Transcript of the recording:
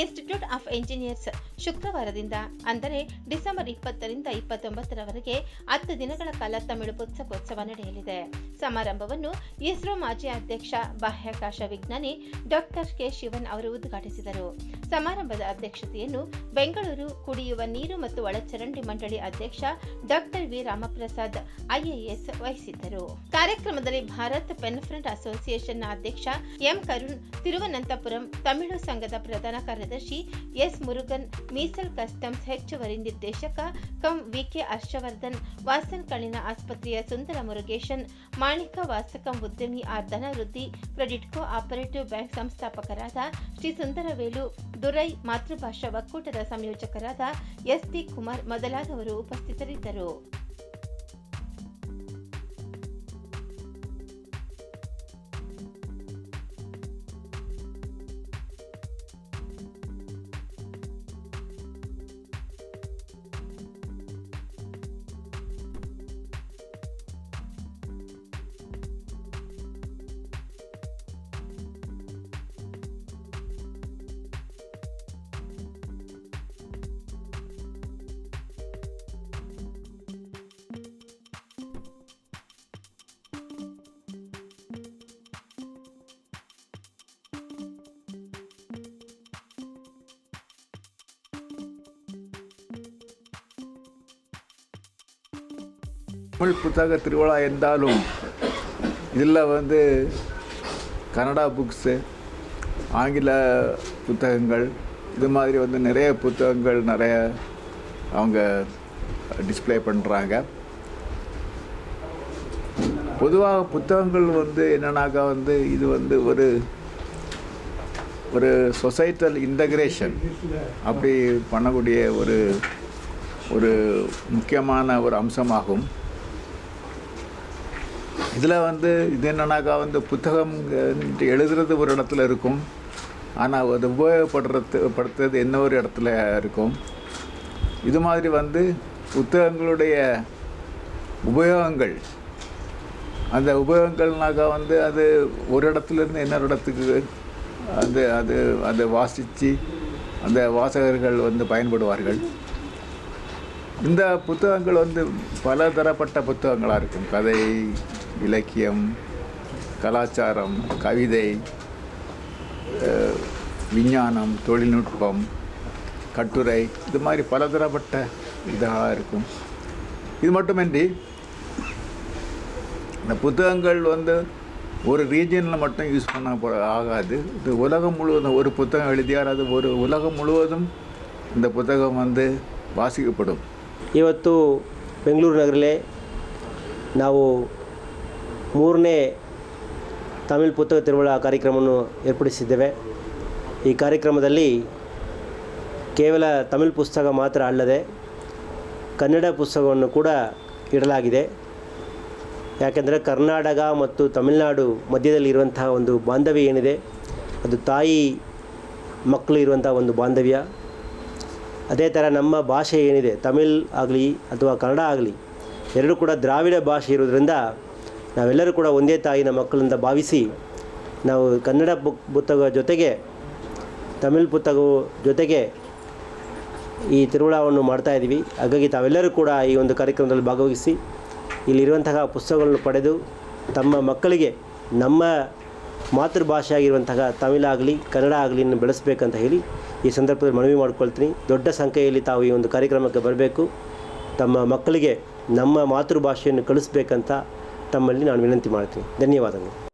Institute of engineers ಶುಕ್ರವಾರದಿಂದ, ಅಂದರೆ December ಇಪ್ಪತ್ತರಿಂದ ಇಪ್ಪತ್ತೊಂಬತ್ತರವರೆಗೆ ಹತ್ತು ದಿನಗಳ ಕಾಲ ತಮಿಳು ಪುಸ್ತಕೋತ್ಸವ ನಡೆಯಲಿದೆ. ಸಮಾರಂಭವನ್ನು ಇಸ್ರೋ ಮಾಜಿ ಅಧ್ಯಕ್ಷ, ಬಾಹ್ಯಾಕಾಶ ವಿಜ್ಞಾನಿ ಡಾಕ್ಟರ್ ಕೆ ಶಿವನ್ ಅವರು ಉದ್ಘಾಟಿಸಿದರು. ಸಮಾರಂಭದ ಅಧ್ಯಕ್ಷತೆಯನ್ನು ಬೆಂಗಳೂರು ಕುಡಿಯುವ ನೀರು ಮತ್ತು ಒಳಚರಂಡಿ ಮಂಡಳಿ ಅಧ್ಯಕ್ಷ ಡಾಕ್ಟರ್ ವಿ ರಾಮಪ್ರಸಾದ್ ಐಎಎಸ್ ವಹಿಸಿದ್ದರು. ಕಾರ್ಯಕ್ರಮದಲ್ಲಿ ಭಾರತ್ ಪೆನ್ ಅಸೋಸಿಯೇಷನ್ ಅಸೋಸಿಯೇಷನ್ನ ಅಧ್ಯಕ್ಷ ಎಂ ಕರುಣ್, ತಿರುವನಂತಪುರಂ, ತಮಿಳು ಸಂಘದ ಪ್ರಧಾನ ಕಾರ್ಯದರ್ಶಿ ಎಸ್ ಮುರುಗನ್, ಮೀಸಲ್ ಕಸ್ಟಮ್ಸ್ ಹೆಚ್ಚುವರಿ ನಿರ್ದೇಶಕ ಕಂ ವಿಕೆ ಹರ್ಷವರ್ಧನ್, ವಾಸನ್ ಕಣ್ಣಿನ ಆಸ್ಪತ್ರೆಯ ಸುಂದರ ಮುರುಗೇಶನ್, ಮಾಣಿಕ ವಾಸಕಂ ಉದ್ಯಮಿ R Dhanavriddhi credit co operative bank ಸಂಸ್ಥಾಪಕರಾದ ಶ್ರೀ ಸುಂದರವೇಲು ದುರೈ ಮಾತೃಭಾಷಾ ಒಕ್ಕೂಟದ ಸಂಯೋಜಕರಾದ ಎಸ್ ಟಿ ಕುಮಾರ್ ಮೊದಲಾದವರು ಉಪಸ್ಥಿತರಿದ್ದರು. தமிழ் புத்தக திருவிழா என்றாலும் இதில் வந்து கன்னடா புக்ஸு ஆங்கில புத்தகங்கள் இது மாதிரி வந்து நிறைய புத்தகங்கள் நிறைய அவங்க டிஸ்ப்ளே பண்ணுறாங்க. பொதுவாக புத்தகங்கள் வந்து என்னன்னாக்கா வந்து இது வந்து ஒரு ஒரு சொசைட்டல் இன்டகிரேஷன் அப்படி பண்ணக்கூடிய ஒரு ஒரு முக்கியமான ஒரு அம்சமாகும். இதில் வந்து இது என்னன்னாக்கா வந்து புத்தகம் எழுதுறது ஒரு இடத்துல இருக்கும். ஆனால் அது உபயோகப்படுறது படுத்துறது என்ன ஒரு இடத்துல இருக்கும். இது மாதிரி வந்து புத்தகங்களுடைய உபயோகங்கள். அந்த உபயோகங்கள்னாக்கா வந்து அது ஒரு இடத்துலேருந்து இன்னொரு இடத்துக்கு அது அது அதை வாசித்து அந்த வாசகர்கள் வந்து பயன்படுவார்கள். இந்த புத்தகங்கள் வந்து பல தரப்பட்ட புத்தகங்களாக இருக்கும். கதை இலக்கியம் கலாச்சாரம் கவிதை அஹ், விஞ்ஞானம் தொழில்நுட்பம் கட்டுரை இது மாதிரி பலதரப்பட்ட இதாக இருக்கும் இது மட்டுமின்றி இந்த புத்தகங்கள் வந்து ஒரு ரீஜனில் மட்டும் யூஸ் பண்ண போ- ஆகாது இது உலகம் முழுவதும் ஒரு புத்தகம் எழுதியார் அது ஒரு உலகம் முழுவதும் இந்த புத்தகம் வந்து வாசிக்கப்படும் ಇವತ್ತು ಬೆಂಗಳೂರು ನಗರಲ್ಲೇ ನಾವು ಮೂರನೇ ತಮಿಳ್ ಪುಸ್ತಕ ತಿರುವಳ ಕಾರ್ಯಕ್ರಮವನ್ನು ಏರ್ಪಡಿಸಿದ್ದೇವೆ. ಈ ಕಾರ್ಯಕ್ರಮದಲ್ಲಿ ಕೇವಲ ತಮಿಳ್ ಪುಸ್ತಕ ಮಾತ್ರ ಅಲ್ಲದೆ ಕನ್ನಡ ಪುಸ್ತಕವನ್ನು ಕೂಡ ಇಡಲಾಗಿದೆ. ಯಾಕೆಂದರೆ ಕರ್ನಾಟಕ ಮತ್ತು ತಮಿಳುನಾಡು ಮಧ್ಯದಲ್ಲಿ ಇರುವಂತಹ ಒಂದು ಬಾಂಧವ್ಯ ಏನಿದೆ, ಅದು ತಾಯಿ ಮಕ್ಕಳು ಇರುವಂಥ ಒಂದು ಬಾಂಧವ್ಯ. ಅದೇ ಥರ ನಮ್ಮ ಭಾಷೆ ಏನಿದೆ, ತಮಿಳ್ ಆಗಲಿ ಅಥವಾ ಕನ್ನಡ ಆಗಲಿ, ಎರಡೂ ಕೂಡ ದ್ರಾವಿಡ ಭಾಷೆ ಇರೋದ್ರಿಂದ ನಾವೆಲ್ಲರೂ ಕೂಡ ಒಂದೇ ತಾಯಿನ ಮಕ್ಕಳಿಂದ ಭಾವಿಸಿ ನಾವು ಕನ್ನಡ ಬುಕ್ ಪುಸ್ತಕ ಜೊತೆಗೆ, ತಮಿಳು ಪುಸ್ತಕ ಜೊತೆಗೆ ಈ ತಿರುಳಾವನ್ನು ಮಾಡ್ತಾಯಿದ್ದೀವಿ ಹಾಗಾಗಿ ತಾವೆಲ್ಲರೂ ಕೂಡ ಈ ಒಂದು ಕಾರ್ಯಕ್ರಮದಲ್ಲಿ ಭಾಗವಹಿಸಿ, ಇಲ್ಲಿರುವಂತಹ ಪುಸ್ತಕಗಳನ್ನು ಪಡೆದು ತಮ್ಮ ಮಕ್ಕಳಿಗೆ ನಮ್ಮ ಮಾತೃಭಾಷೆ ಆಗಿರುವಂತಹ ತಮಿಳಾಗಲಿ ಕನ್ನಡ ಆಗಲಿ ಬೆಳೆಸಬೇಕಂತ ಹೇಳಿ ಈ ಸಂದರ್ಭದಲ್ಲಿ ಮನವಿ ಮಾಡ್ಕೊಳ್ತೀನಿ. ದೊಡ್ಡ ಸಂಖ್ಯೆಯಲ್ಲಿ ತಾವು ಈ ಒಂದು ಕಾರ್ಯಕ್ರಮಕ್ಕೆ ಬರಬೇಕು. ತಮ್ಮ ಮಕ್ಕಳಿಗೆ ನಮ್ಮ ಮಾತೃಭಾಷೆಯನ್ನು ಕಲಿಸ್ಬೇಕಂತ ತಮ್ಮಲ್ಲಿ ನಾನು ವಿನಂತಿ ಮಾಡ್ತೀನಿ. ಧನ್ಯವಾದಗಳು.